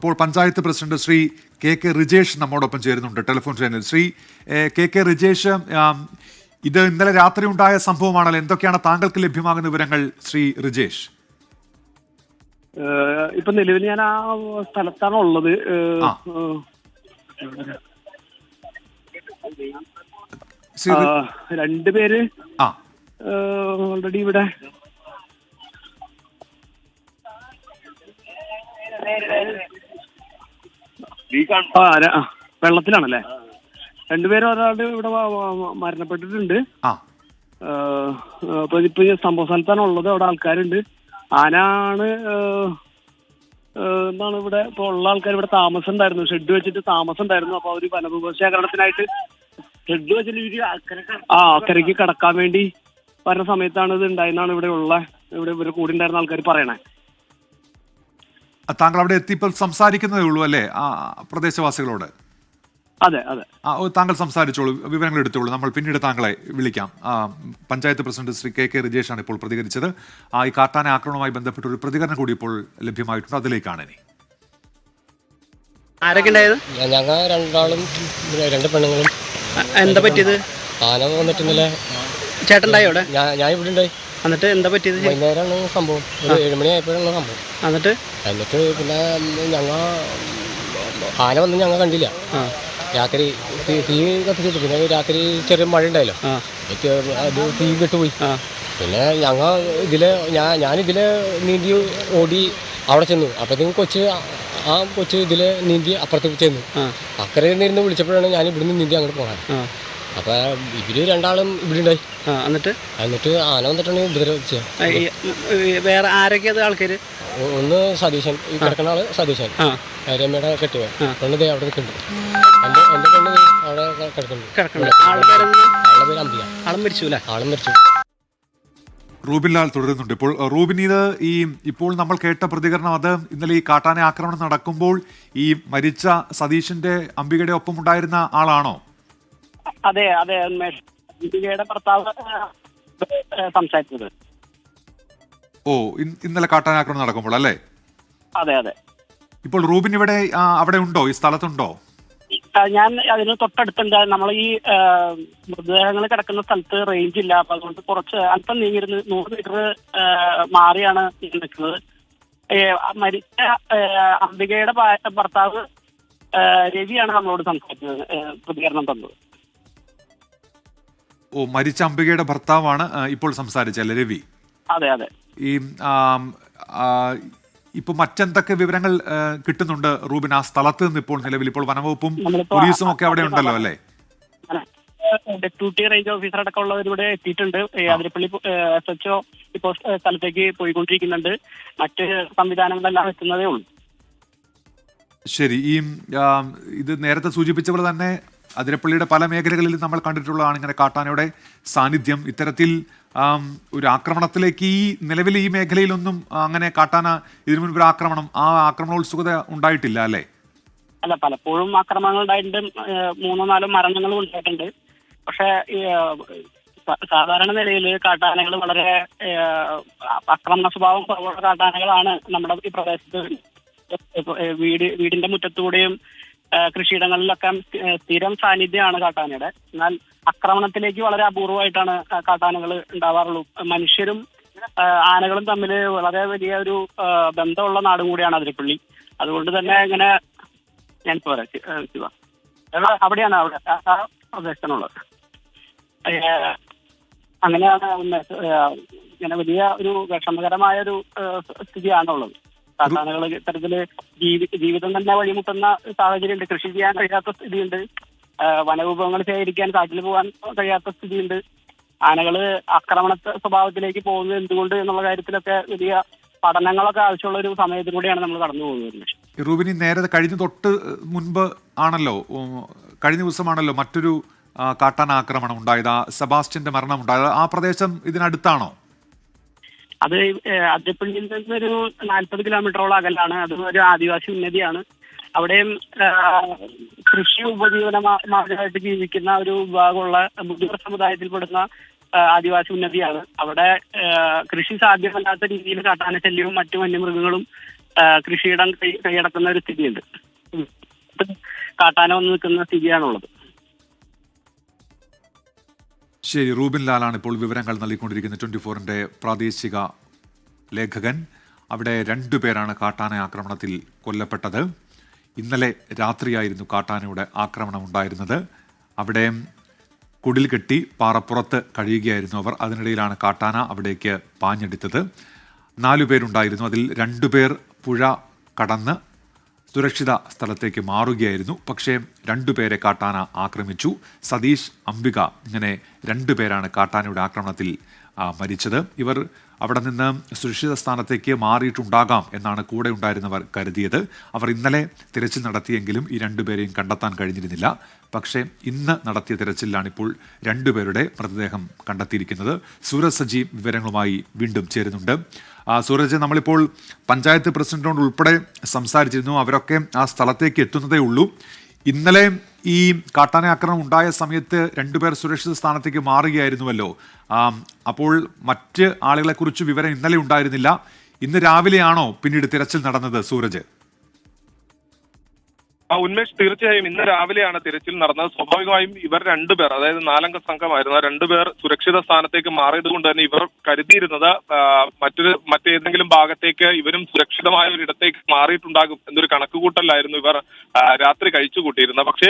ഇപ്പോൾ panchayat president Shri K K Rijesh നമ്മോടൊപ്പം ചേരുന്നുണ്ട്. ടെലിഫോൺ ചെയ്യുന്നത് ശ്രീ കെ കെ റിജേഷ് ഇത് ഇന്നലെ രാത്രി ഉണ്ടായ സംഭവമാണല്ലോ. എന്തൊക്കെയാണ് താങ്കൾക്ക് ലഭ്യമാകുന്ന വിവരങ്ങൾ ശ്രീ റിജേഷ്? ഇപ്പൊ നിലവിൽ ഞാൻ ആ സ്ഥലത്താണ് ഉള്ളത്. രണ്ടുപേര് ഓൾറെഡി ഇവിടെ. വെള്ളത്തിലാണല്ലേ? രണ്ടുപേരും ഒരാളുടെ ഇവിടെ മരണപ്പെട്ടിട്ടുണ്ട്. അപ്പൊ ഇപ്പൊ സംഭവ സ്ഥലത്താണ് ഉള്ളത്. അവിടെ ആൾക്കാരുണ്ട്. ആനാണ് എന്താണ് ഇവിടെ ഇപ്പൊ ഉള്ള ആൾക്കാർ ഇവിടെ താമസം ഉണ്ടായിരുന്നു. ഷെഡ് വെച്ചിട്ട് താമസം ഉണ്ടായിരുന്നു. അപ്പൊ അവർ വനഭൂപശേഖരണത്തിനായിട്ട് ഷെഡ് വെച്ചിട്ട് ആ അക്കരയ്ക്ക് കടക്കാൻ വേണ്ടി വരുന്ന സമയത്താണ് ഇത് ഉണ്ടായെന്നാണ് ഇവിടെ ഉള്ള ഇവിടെ ഇവർ കൂടി ഉണ്ടായിരുന്ന ആൾക്കാർ പറയണേ. താങ്കൾ അവിടെ എത്തിയപ്പോൾ സംസാരിക്കുന്നതേ ഉള്ളൂ അല്ലേ? ആ പ്രദേശവാസികളോട്. അതെ അതെ. ആ താങ്കൾ സംസാരിച്ചോളൂ വിവരങ്ങൾ എടുത്തോളൂ. നമ്മൾ പിന്നീട് താങ്കളെ വിളിക്കാം. ആ, panchayat president Shri K K റിജേഷാണ് ഇപ്പോൾ പ്രതികരിച്ചത്. ആ ഈ കാട്ടാന ആക്രമണവുമായി ബന്ധപ്പെട്ട ഒരു പ്രതികരണം കൂടി ഇപ്പോൾ ലഭ്യമായിട്ടുണ്ട്. അതിലേക്കാണ് ഇനി ആരൊക്കെ ഉണ്ടായത്? ഞങ്ങൾ രണ്ടാളും രണ്ട് പെണ്ണുങ്ങളും. എന്താ പറ്റിയത്? ആന വന്നിട്ട് ഇന്നലെ ചേട്ടൻ ഉണ്ടായോ അവിടെ? ഞാൻ ഞാൻ ഇവിടെ ഉണ്ടായി. എന്നിട്ട് എന്താ പറ്റിയത്? വൈകുന്നേരമാണ് സംഭവം. ഒരു ഏഴുമണി ആയപ്പോഴാണ് സംഭവം. എന്നിട്ട്? എന്നിട്ട് പിന്നെ ഞങ്ങൾ ആന വന്ന് ഞങ്ങൾ കണ്ടില്ല. രാത്രി തീ തീ കത്തിച്ചിട്ട് പിന്നെ രാത്രി ചെറിയ മഴ ഉണ്ടായല്ലോ അത് തീ കെട്ടുപോയി പിന്നെ ഞങ്ങൾ ഇതിലെ ഞാൻ ഞാനിതിലെ നീന്തി ഓടി അവിടെ ചെന്നു. അപ്പോഴത്തേക്കും കൊച്ച് ആ- കൊച്ച് ഇതിലെ നീന്തി അപ്പുറത്തേക്ക് ചെന്നു. അക്കരയിൽ അക്കരെ നിന്ന് വിളിച്ചപ്പോഴാണ് ഞാൻ ഇവിടുന്ന് നീന്തി അങ്ങോട്ട് പോകാൻ. അപ്പോൾ ഇവർ രണ്ടാളും ഇവിടെ ഉണ്ടായി ആ എന്നിട്ട്? എന്നിട്ട് ആന വന്നിട്ടുണ്ടെങ്കിൽ ഉപദ്രവിച്ചത് ആ, ഈ, ഈ വേറെ ആരൊക്കെയത് ആൾക്കാർ ഒന്ന് സതീശൻ ഈ കിടക്കുന്ന ആൾ സതീശൻ. ആ. രമ്യയുടെ കെട്ടിയ. പെണ്ണ് ദേ അവിടെ നിൽക്കുന്നുണ്ട്. എന്റെ എന്റെ പെണ്ണ് ദേ അവിടെ ക- കിടക്കുന്നുണ്ട്. കിടക്കണ്ട ആൾക്കാരെന്ന് ആളുടെ പേര് അമ്പിക ആളും മരിച്ചു അല്ലേ? ആളും മരിച്ചു. റൂബിൻലാൽ തുടരുന്നുണ്ട്. ഇപ്പോൾ അഹ് റൂബിൻ ഇത് ഈ ഇപ്പോൾ നമ്മൾ കേട്ട പ്രതികരണം അത് ഇന്നലെ ഈ കാട്ടാന ആക്രമണം നടക്കുമ്പോൾ ഈ മരിച്ച സതീഷിന്റെ അംബികയുടെ ഒപ്പം ഉണ്ടായിരുന്ന ആളാണോ? അതെ അതെ ഉന്മേഷ് ദീപികയുടെ ഭർത്താവ് സംസാരിച്ചത്. ഓ ഇന്നലെ കാട്ടാനാക്രമണം നടക്കുമ്പോൾ അല്ലേ? അതെ അതെ. ഇപ്പോൾ റൂബിൻ ഇവിടെ അവിടെ ഉണ്ടോ? ഈ സ്ഥലത്തുണ്ടോ? ഞാൻ അതിന് തൊട്ടടുത്തുണ്ട്. നമ്മൾ ഈ മൃതദേഹങ്ങൾ കിടക്കുന്ന സ്ഥലത്ത് റേഞ്ച് ഇല്ല. അപ്പൊ അതുകൊണ്ട് കുറച്ച് അല്പം നീങ്ങിരുന്ന് നൂറ് മീറ്റർ മാറിയാണ് നിൽക്കുന്നത്. മരിച്ച അംബികയുടെ ഭർത്താവ് രവിയാണ് നമ്മളോട് സംസാരിച്ചത് പ്രതികരണം തന്നത്. ഓ മരിച്ച അംബികയുടെ ഭർത്താവാണ് ഇപ്പോൾ സംസാരിച്ചല്ലേ രവി. അതെ അതെ. ഈ ഇപ്പൊ മറ്റെന്തൊക്കെ വിവരങ്ങൾ കിട്ടുന്നുണ്ട് റൂബിൻ ആ സ്ഥലത്ത് നിന്ന് ഇപ്പോൾ നിലവിൽ? ഇപ്പോൾ വനവകുപ്പും പോലീസും ഒക്കെ അവിടെ ഉണ്ടല്ലോ അല്ലേ? ഡെപ്യൂട്ടി റേഞ്ച് ഓഫീസർ അടക്കം ഉള്ളവർ ഇവിടെ എത്തിയിട്ടുണ്ട്. അതിരപ്പള്ളി എസ് എച്ച് ഒ ഇപ്പോൾ സ്ഥലത്തേക്ക് പോയിക്കൊണ്ടിരിക്കുന്നുണ്ട്. മറ്റ് സംവിധാനങ്ങളെല്ലാം എത്തുന്നതേ ഉള്ളൂ. ശരി ഈ ഇത് നേരത്തെ സൂചിപ്പിച്ച പോലെ തന്നെ അതിരപ്പള്ളിയുടെ പല മേഖലകളിൽ നമ്മൾ കണ്ടിട്ടുള്ളതാണ് ഇങ്ങനെ കാട്ടാനയുടെ സാന്നിധ്യം. ഇത്തരത്തിൽ ഒരു ആക്രമണത്തിലേക്ക് ഈ നിലവിൽ ഈ മേഖലയിലൊന്നും അങ്ങനെ കാട്ടാന ഇതിനു മുൻപ് ആക്രമണം ആ ആക്രമണോത്സുകത ഉണ്ടായിട്ടില്ല അല്ലേ? അല്ല പലപ്പോഴും ആക്രമണങ്ങൾ ഉണ്ടായിട്ടുണ്ട് മൂന്നോ നാലോ മരണങ്ങളും ഉണ്ടായിട്ടുണ്ട്. പക്ഷെ സാധാരണ നിലയിൽ കാട്ടാനകൾ വളരെ അക്രമണ സ്വഭാവം കുറവുള്ള കാട്ടാനകളാണ് നമ്മുടെ ഈ പ്രദേശത്ത് വീട് വീടിന്റെ മുറ്റത്തൂടെയും കൃഷിയിടങ്ങളിലൊക്കെ സ്ഥിരം സാന്നിധ്യമാണ് കാട്ടാനയുടെ. എന്നാൽ ആക്രമണത്തിലേക്ക് വളരെ അപൂർവമായിട്ടാണ് കാട്ടാനകൾ ഉണ്ടാവാറുള്ളൂ. മനുഷ്യരും ആനകളും തമ്മിൽ വളരെ വലിയ ഒരു ബന്ധമുള്ള നാടും കൂടിയാണ് അതിരപ്പള്ളി. അതുകൊണ്ട് തന്നെ ഇങ്ങനെ ഞാൻ പറയാം അവിടെയാണ് അവിടെ. ആ ആ അങ്ങനെയാണ് ഇങ്ങനെ വലിയ ഒരു വിഷമകരമായ ഒരു സ്ഥിതിയാണുള്ളത്. കാട്ടാനകൾ ഇത്തരത്തിൽ ജീവി ജീവിതം തന്നെ വഴിമുട്ടുന്ന സാഹചര്യമുണ്ട്. കൃഷി ചെയ്യാൻ കഴിയാത്ത സ്ഥിതിയുണ്ട്. വനവിഭവങ്ങൾ ശേഖരിക്കാൻ കാട്ടിൽ പോകാൻ കഴിയാത്ത സ്ഥിതിയുണ്ട്. ആനകൾ ആക്രമണ സ്വഭാവത്തിലേക്ക് പോകുന്നത് എന്തുകൊണ്ട് എന്നുള്ള കാര്യത്തിലൊക്കെ വലിയ പഠനങ്ങളൊക്കെ ആവശ്യമുള്ള ഒരു സമയത്തിലൂടെയാണ് നമ്മൾ കടന്നു പോകുന്നത്. റൂബിനി നേരത്തെ കഴിഞ്ഞ തൊട്ട് മുൻപ് ആണല്ലോ കഴിഞ്ഞ ദിവസമാണല്ലോ മറ്റൊരു കാട്ടാന ആക്രമണം ഉണ്ടായത്. സെബാസ്റ്റിന്റെ മരണം ഉണ്ടായത് ആ പ്രദേശം ഇതിനടുത്താണോ? അത് അതിപ്പള്ളിയിൽ നിന്ന് ഒരു നാൽപ്പത് കിലോമീറ്ററോളം അകലാണ്. അത് ഒരു ആദിവാസി ഉന്നതിയാണ്. അവിടെയും കൃഷി ഉപജീവന മാർഗമായിട്ട് ജീവിക്കുന്ന ഒരു വിഭാഗമുള്ള മുതിർ സമുദായത്തിൽപ്പെടുന്ന ആദിവാസി ഉന്നതിയാണ്. അവിടെ കൃഷി സാധ്യമല്ലാത്ത രീതിയിൽ കാട്ടാന ശല്യവും മറ്റു വന്യമൃഗങ്ങളും കൃഷിയിടം കൈയടക്കുന്ന ഒരു സ്ഥിതിയുണ്ട്. കാട്ടാന വന്ന് നിൽക്കുന്ന സ്ഥിതിയാണുള്ളത്. ശരി റൂബിൻ ലാലാണ് ഇപ്പോൾ വിവരങ്ങൾ നൽകിക്കൊണ്ടിരിക്കുന്നത്. ട്വന്റി ഫോറിന്റെ പ്രാദേശിക ലേഖകൻ. അവിടെ രണ്ടുപേരാണ് കാട്ടാന ആക്രമണത്തിൽ കൊല്ലപ്പെട്ടത്. ഇന്നലെ രാത്രിയായിരുന്നു കാട്ടാനയുടെ ആക്രമണം ഉണ്ടായിരുന്നത്. അവിടെ കുടിൽ കെട്ടി പാറപ്പുറത്ത് കഴിയുകയായിരുന്നു അവർ. അതിനിടയിലാണ് കാട്ടാന അവിടേക്ക് പാഞ്ഞെടുത്തത്. നാലു പേരുണ്ടായിരുന്നു. അതിൽ രണ്ടുപേർ പുഴ കടന്ന് സുരക്ഷിത സ്ഥലത്തേക്ക് മാറുകയായിരുന്നു. പക്ഷേ രണ്ടുപേരെ കാട്ടാന ആക്രമിച്ചു. സതീഷ് അംബിക ഇങ്ങനെ രണ്ടുപേരാണ് കാട്ടാനയുടെ ആക്രമണത്തിൽ മരിച്ചത്. ഇവർ അവിടെ നിന്ന് സുരക്ഷിത സ്ഥാനത്തേക്ക് മാറിയിട്ടുണ്ടാകാം എന്നാണ് കൂടെ ഉണ്ടായിരുന്നവർ കരുതിയത്. അവർ ഇന്നലെ തിരച്ചിൽ നടത്തിയെങ്കിലും ഈ രണ്ടുപേരെയും കണ്ടെത്താൻ കഴിഞ്ഞിരുന്നില്ല. പക്ഷേ ഇന്ന് നടത്തിയ തിരച്ചിലാണ് ഇപ്പോൾ രണ്ടുപേരുടെ മൃതദേഹം കണ്ടെത്തിയിരിക്കുന്നത്. സൂരജ് സജീവ് വിവരങ്ങളുമായി വീണ്ടും ചേരുന്നുണ്ട്. സൂരജ് നമ്മളിപ്പോൾ പഞ്ചായത്ത് പ്രസിഡന്റിനോട് ഉൾപ്പെടെ സംസാരിച്ചിരുന്നു. അവരൊക്കെ ആ സ്ഥലത്തേക്ക് എത്തുന്നതേ ഉള്ളൂ. ഇന്നലെ ഈ കാട്ടാന ആക്രമണം ഉണ്ടായ സമയത്ത് രണ്ടുപേർ സുരക്ഷിത സ്ഥാനത്തേക്ക് മാറുകയായിരുന്നുവല്ലോ. അപ്പോൾ മറ്റ് ആളുകളെ കുറിച്ച് വിവരം ഇന്നലെ ഉണ്ടായിരുന്നില്ല. ഇന്ന് രാവിലെയാണോ പിന്നീട് തിരച്ചിൽ നടന്നത് സൂരജ്? ആ ഉന്മേഷ് തീർച്ചയായും ഇന്ന് രാവിലെയാണ് തിരച്ചിൽ നടന്നത്. സ്വാഭാവികമായും ഇവർ രണ്ടുപേർ അതായത് നാലംഗ സംഘമായിരുന്നു ആ രണ്ടുപേർ സുരക്ഷിത സ്ഥാനത്തേക്ക് മാറിയത് കൊണ്ട് തന്നെ ഇവർ കരുതിയിരുന്നത് മറ്റൊരു മറ്റേതെങ്കിലും ഭാഗത്തേക്ക് ഇവരും സുരക്ഷിതമായ ഒരു ഇടത്തേക്ക് മാറിയിട്ടുണ്ടാകും എന്നൊരു കണക്കുകൂട്ടലായിരുന്നു ഇവർ രാത്രി രാത്രി കഴിച്ചുകൂട്ടിയിരുന്നത് പക്ഷേ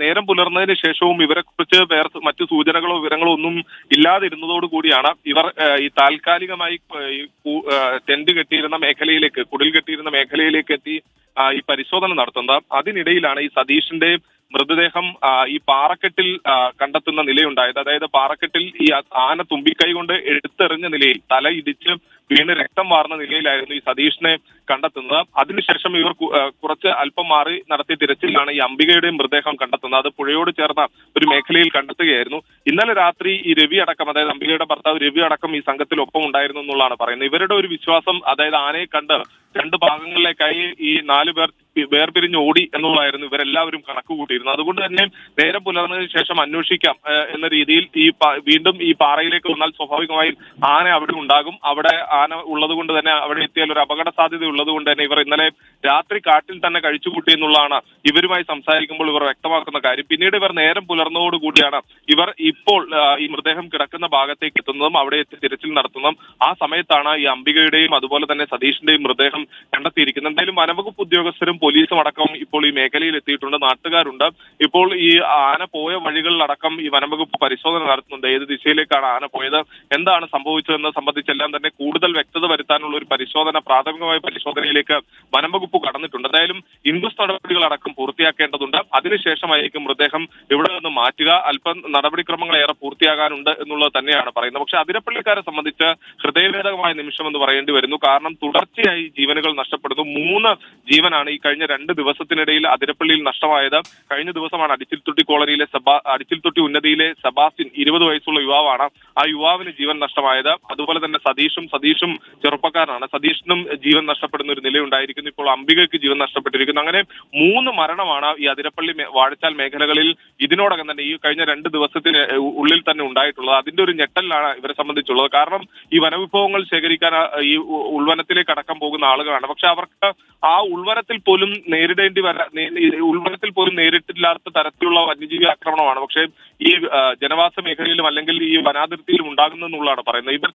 നേരം പുലർന്നതിന് ശേഷവും ഇവരെ കുറിച്ച് വേറെ മറ്റു സൂചനകളോ വിവരങ്ങളോ ഒന്നും ഇല്ലാതിരുന്നതോട് കൂടിയാണ് ഇവർ ഈ താൽക്കാലികമായി ടെന്റ് കെട്ടിയിരുന്ന മേഖലയിലേക്ക് കുടിൽ കെട്ടിയിരുന്ന മേഖലയിലേക്ക് എത്തി ഈ പരിശോധന നടത്തുന്നത്. അതിനിടയിലാണ് ഈ സതീഷിന്റെ മൃതദേഹം ഈ പാറക്കെട്ടിൽ കണ്ടെത്തുന്ന നിലയുണ്ടായത്. അതായത് പാറക്കെട്ടിൽ ഈ ആന തുമ്പിക്കൈ കൊണ്ട് എടുത്തെറിഞ്ഞ നിലയിൽ തല ഇടിച്ച് വീണ് രക്തം വാർന്ന നിലയിലായിരുന്നു ഈ സതീഷിനെ കണ്ടെത്തുന്നത്. അതിനുശേഷം ഇവർ കുറച്ച് അല്പം മാറി നടത്തിയ തിരച്ചിലാണ് ഈ അംബികയുടെ മൃതദേഹം കണ്ടെത്തുന്നത്. അത് പുഴയോട് ചേർന്ന ഒരു മേഖലയിൽ കണ്ടെത്തുകയായിരുന്നു. ഇന്നലെ രാത്രി ഈ രവി അടക്കം അതായത് അംബികയുടെ ഭർത്താവ് രവി അടക്കം ഈ സംഘത്തിൽ ഒപ്പം ഉണ്ടായിരുന്നു എന്നുള്ളതാണ് പറയുന്നത്. ഇവരുടെ ഒരു വിശ്വാസം അതായത് ആനയെ കണ്ട് രണ്ട് ഭാഗങ്ങളിലേക്കായി ഈ നാലു പേർ വേർപിരിഞ്ഞ് ഓടി എന്നുള്ളതായിരുന്നു ഇവരെല്ലാവരും കണക്ക് കൂട്ടിയിരുന്നത്. അതുകൊണ്ട് തന്നെ നേരം പുലർന്നതിന് ശേഷം അന്വേഷിക്കാം എന്ന രീതിയിൽ ഈ വീണ്ടും ഈ പാറയിലേക്ക് വന്നാൽ സ്വാഭാവികമായും ആന അവിടെ ഉണ്ടാകും. അവിടെ ആന ഉള്ളത് കൊണ്ട് തന്നെ അവിടെ എത്തിയാൽ ഒരു അപകട സാധ്യത ഉള്ളത് കൊണ്ട് തന്നെ ഇവർ ഇന്നലെ രാത്രി കാട്ടിൽ തന്നെ കഴിച്ചുകൂട്ടി എന്നുള്ളതാണ് ഇവരുമായി സംസാരിക്കുമ്പോൾ ഇവർ വ്യക്തമാക്കുന്ന കാര്യം. പിന്നീട് ഇവർ നേരം പുലർന്നതോടുകൂടിയാണ് ഇവർ ഇപ്പോൾ ഈ മൃതദേഹം കിടക്കുന്ന ഭാഗത്തേക്ക് എത്തുന്നതും അവിടെ എത്തി തിരച്ചിൽ നടത്തുന്നതും ആ സമയത്താണ് ഈ അംബികയുടെയും അതുപോലെ തന്നെ സതീഷിന്റെയും മൃതദേഹം കണ്ടെത്തിയിരിക്കുന്നത്. എന്തായാലും വനവകുപ്പ് ഉദ്യോഗസ്ഥരും പോലീസും അടക്കം ഇപ്പോൾ ഈ മേഖലയിൽ എത്തിയിട്ടുണ്ട് നാട്ടുകാരുണ്ട്. ഇപ്പോൾ ഈ ആന പോയ വഴികളിലടക്കം ഈ വനംവകുപ്പ് പരിശോധന നടത്തുന്നുണ്ട്. ഏത് ദിശയിലേക്കാണ് ആന പോയത് എന്താണ് സംഭവിച്ചതെന്ന് സംബന്ധിച്ചെല്ലാം തന്നെ കൂടുതൽ വ്യക്തത വരുത്താനുള്ള ഒരു പരിശോധന പ്രാഥമികമായ പരിശോധനയിലേക്ക് വനംവകുപ്പ് കടന്നിട്ടുണ്ട്. എന്തായാലും ഇൻക്വസ്റ്റ് നടപടികളടക്കം പൂർത്തിയാക്കേണ്ടതുണ്ട്. അതിനുശേഷമായിരിക്കും മൃതദേഹം ഇവിടെ നിന്ന് മാറ്റുക. അല്പം നടപടിക്രമങ്ങൾ ഏറെ പൂർത്തിയാകാനുണ്ട് എന്നുള്ളത് തന്നെയാണ് പറയുന്നത്. പക്ഷെ അതിരപ്പള്ളിക്കാരെ സംബന്ധിച്ച് ഹൃദയഭേദകമായ നിമിഷം എന്ന് പറയേണ്ടി വരുന്നു. കാരണം തുടർച്ചയായി ജീവനുകൾ നഷ്ടപ്പെടുന്നു. മൂന്ന് ജീവനാണ് ഈ കഴിഞ്ഞ രണ്ട് ദിവസത്തിനിടയിൽ അതിരപ്പള്ളിയിൽ നഷ്ടമായത്. കഴിഞ്ഞ ദിവസമാണ് അടിച്ചിൽത്തൊട്ടി കോളനിയിലെ സബാ അടിച്ചിൽത്തൊട്ടി ഉന്നതിയിലെ സെബാസ്റ്റ്യൻ ഇരുപത് വയസ്സുള്ള യുവാവാണ്. ആ യുവാവിന് ജീവൻ നഷ്ടമായത്. അതുപോലെ തന്നെ സതീഷും സതീഷും ചെറുപ്പക്കാരനാണ്. സതീഷിനും ജീവൻ നഷ്ടപ്പെടുന്ന ഒരു നിലയുണ്ടായിരിക്കുന്നു. ഇപ്പോൾ അംബികയ്ക്ക് ജീവൻ നഷ്ടപ്പെട്ടിരിക്കുന്നു. അങ്ങനെ മൂന്ന് മരണമാണ് ഈ അതിരപ്പള്ളി വാഴച്ചാൽ മേഖലകളിൽ ഇതിനോടകം തന്നെ ഈ കഴിഞ്ഞ രണ്ട് ദിവസത്തിന് ഉള്ളിൽ തന്നെ ഉണ്ടായിട്ടുള്ളത്. അതിന്റെ ഒരു ഞെട്ടലാണ് ഇവരെ സംബന്ധിച്ചുള്ളത്. കാരണം ഈ വനവിഭവങ്ങൾ ശേഖരിക്കാൻ ഈ ഉൾവനത്തിലേക്ക് അടക്കം പോകുന്ന ആളുകളാണ്. പക്ഷെ അവർക്ക് ആ ഉൾവനത്തിൽ പോലും നേരിടേണ്ടി വരാ ഉൾവനത്തിൽ പോലും നേരിട്ടില്ലാത്ത തരത്തിലുള്ള വന്യജീവി ആക്രമണമാണ്. പക്ഷേ ഈ ജനവാസ മേഖലയിലും അല്ലെങ്കിൽ ഈ വനാതിർത്തിയിലും ഉണ്ടാകുന്നതെന്നുള്ളതാണ് പറയുന്നത്. ഇവർ